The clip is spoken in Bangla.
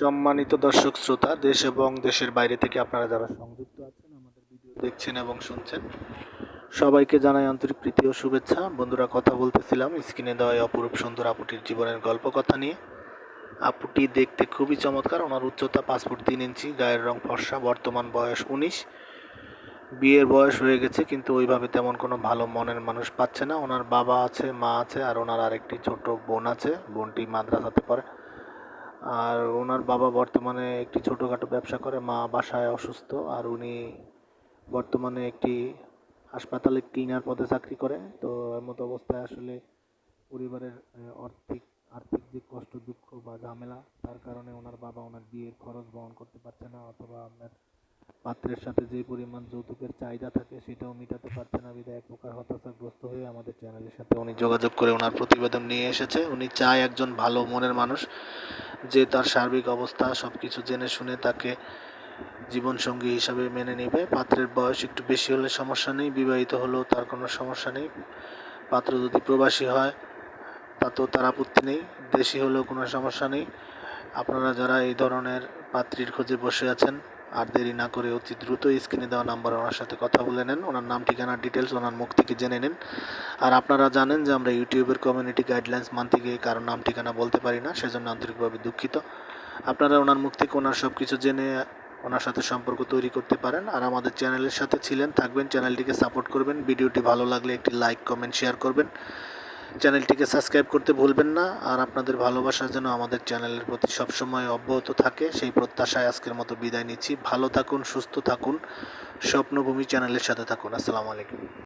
সম্মানিত দর্শক শ্রোতা, দেশ এবং দেশের বাইরে থেকে আপনারা যারা সংযুক্ত আছেন, আমাদের ভিডিও দেখছেন এবং শুনছেন, সবাইকে জানাই আন্তরিক প্রীতি ও শুভেচ্ছা। বন্ধুরা, কথা বলতেছিলাম স্ক্রিনে দেওয়া অপরূপ সুন্দর আপুটির জীবনের গল্প কথা নিয়ে। আপুটি দেখতে খুবই চমৎকার, ওনার উচ্চতা পাঁচ ফুট তিন ইঞ্চি, গায়ের রং ফর্সা, বর্তমান বয়স উনিশ। বিয়ের বয়স হয়ে গেছে, কিন্তু ওইভাবে তেমন কোনো ভালো মনের মানুষ পাচ্ছে না। ওনার বাবা আছে, মা আছে, আর ওনার আরেকটি ছোট বোন আছে, বোনটি মাদ্রাসাতে পড়ে। আর ওনার বাবা বর্তমানে একটি ছোটোখাটো ব্যবসা করে, মা বাসায় অসুস্থ, আর উনি বর্তমানে একটি হাসপাতালে ক্লিনার পদে চাকরি করে। তো এমতো অবস্থায় আসলে পরিবারের আর্থিক আর্থিক যে কষ্ট, দুঃখ বা ঝামেলা, তার কারণে ওনার বাবা ওনার বিয়ের খরচ বহন করতে পারছে না, অথবা আপনার পাত্রের সাথে যে পরিমাণ যৌতুকের চাহিদা থাকে সেটাও মেটাতে পারছে না। বিধায় এক প্রকার হতাশাগ্রস্ত হয়ে আমাদের চ্যানেলের সাথে উনি যোগাযোগ করে ওনার প্রতিবেদন নিয়ে এসেছে। উনি চায় একজন ভালো মনের মানুষ। যে তার সার্বিক অবস্থা সব কিছু জেনে শুনে তাকে জীবনসঙ্গী হিসাবে মেনে নেবে। পাত্রের বয়স একটু বেশি হলে সমস্যা নেই, বিবাহিত হলেও তার কোনো সমস্যা নেই। পাত্র যদি প্রবাসী হয় তাতেও তার আপত্তি নেই। দেশি হলেও কোনো সমস্যা নেই। আপনারা যারা এই ধরনের পাত্রীর খোঁজে বসে আছেন আর দেরি না করে অতি দ্রুত স্ক্রিনে দেওয়া নাম্বারে ওনার সাথে কথা বলে নেন। ওনার নাম ঠিকানার ডিটেলস ওনার মুখ থেকে জেনে নিন। আর আপনারা জানেন যে আমরা ইউটিউবের কমিউনিটি গাইডলাইন্স মানতে গিয়ে কারোর নাম, ঠিকানা বলতে পারি না, সেজন্য আন্তরিকভাবে দুঃখিত। আপনারা ওনার মুখ থেকে ওনার সব কিছু জেনে ওনার সাথে সম্পর্ক তৈরি করতে পারেন। আর আমাদের চ্যানেলের সাথে ছিলেন, থাকবেন, চ্যানেলটিকে সাপোর্ট করবেন। ভিডিওটি ভালো লাগলে একটি লাইক কমেন্ট শেয়ার করবেন। চ্যানেলটিকে সাবস্ক্রাইব করতে ভুলবেন না আর আপনাদের ভালোবাসা যেন আমাদের চ্যানেলের প্রতি সবসময় অব্যাহত থাকে, সেই প্রত্যাশায় আজকের মতো বিদায় নিচ্ছি। ভালো থাকুন, সুস্থ থাকুন, স্বপ্নভূমি চ্যানেলের সাথে থাকুন। আসসালামু আলাইকুম।